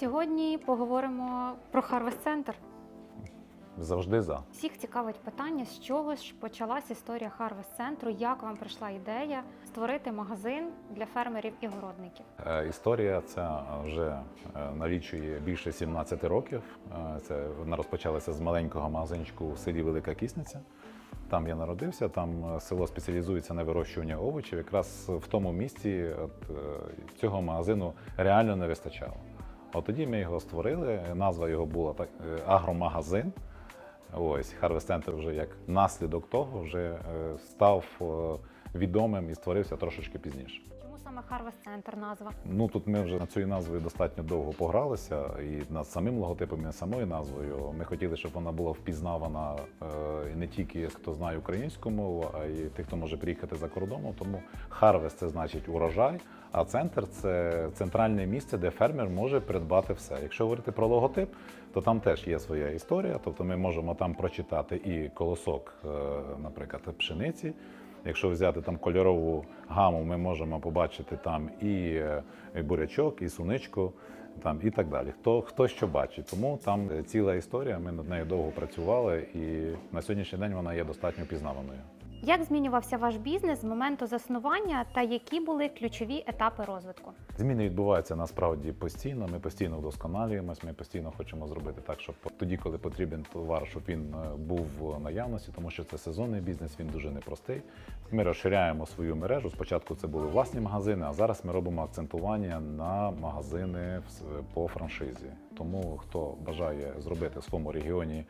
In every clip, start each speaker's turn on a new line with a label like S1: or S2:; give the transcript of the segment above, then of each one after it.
S1: Сьогодні поговоримо про Harvest Center.
S2: Завжди за.
S1: Всіх цікавить питання, з чого ж почалась історія Harvest Центру, як вам прийшла ідея створити магазин для фермерів і городників.
S2: Е, Історія ця вже е, налічує більше 17 років. Е, Це вона розпочалася з маленького магазинчику в селі Велика Кісниця. Там я народився, там село спеціалізується на вирощуванні овочів. Якраз в тому місці от, цього магазину реально не вистачало. От тоді ми його створили. Назва його була так е, агромагазин. Ось Harvest вже як наслідок того вже е, став е, відомим і створився трошечки пізніше.
S1: Саме Harvest Center назва?
S2: Ну тут ми вже над цією назвою достатньо довго погралися, і над самим логотипом, і над самою назвою. Ми хотіли, щоб вона була впізнавана е, не тільки хто знає українську мову, а й тих, хто може приїхати за кордоном. Тому Harvest – це значить урожай, а центр це центральне місце, де фермер може придбати все. Якщо говорити про логотип, то там теж є своя історія. Тобто ми можемо там прочитати і колосок, е, наприклад, пшениці. Якщо взяти там кольорову гаму, ми можемо побачити там і е, бурячок, і суничку, там і так далі. Хто хто що бачить. Тому там е, ціла історія. Ми над нею довго працювали, і на сьогоднішній день вона є достатньо пізнаваною.
S1: Як змінювався ваш бізнес з моменту заснування та які були ключові етапи розвитку?
S2: Зміни відбуваються насправді постійно. Ми постійно вдосконалюємось. Ми постійно хочемо зробити так, щоб тоді, коли потрібен товар, щоб він е, був в наявності, тому що це сезонний бізнес, він дуже непростий. Ми розширяємо свою мережу. Спочатку це були власні магазини, а зараз ми робимо акцентування на магазини по франшизі. Тому хто бажає зробити в своєму регіоні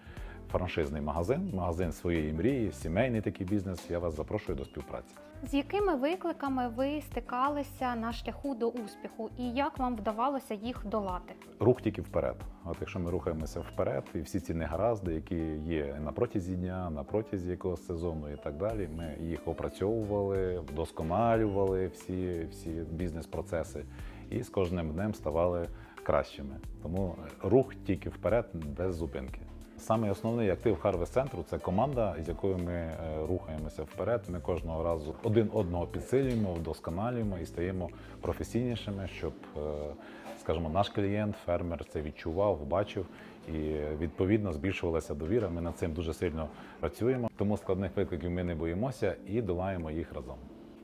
S2: франшизний магазин, магазин своєї мрії, сімейний такий бізнес, я вас запрошую до співпраці.
S1: З якими викликами ви стикалися на шляху до успіху і як вам вдавалося їх долати?
S2: рух тільки вперед. От якщо ми рухаємося вперед, і всі ці негаразди, які є на протязі дня, на протязі якогось сезону і так далі, ми їх опрацьовували, вдосконалювали всі, всі бізнес-процеси і з кожним днем ставали кращими. Тому рух тільки вперед, без зупинки. Саме основний актив Harvest центру це команда, з якою ми е, рухаємося вперед. Ми кожного разу один одного підсилюємо, вдосконалюємо і стаємо професійнішими, щоб, е, скажімо, наш клієнт, фермер це відчував, бачив і відповідно збільшувалася довіра. Ми над цим дуже сильно працюємо. Тому складних викликів ми не боїмося і долаємо їх разом.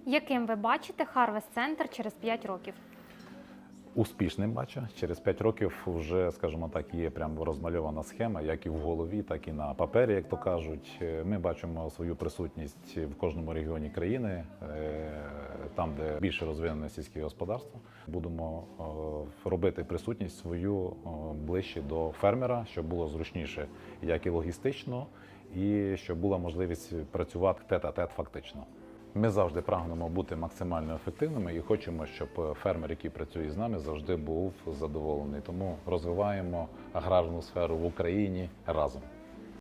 S1: Яким ви бачите Harvest Center через 5 років?
S2: Успішним бачу. Через 5 років вже, скажімо так, є прям розмальована схема, як і в голові, так і на папері, як то кажуть. Е, Ми бачимо свою присутність в кожному регіоні країни, е, там, де більше розвинене сільське господарство. Будемо е, робити присутність свою ближче до фермера, щоб було зручніше, як і логістично, і щоб була можливість працювати тет-а-тет фактично. Ми завжди прагнемо бути максимально ефективними і хочемо, щоб фермер, який працює з нами, завжди був задоволений. Тому розвиваємо аграрну сферу в Україні разом.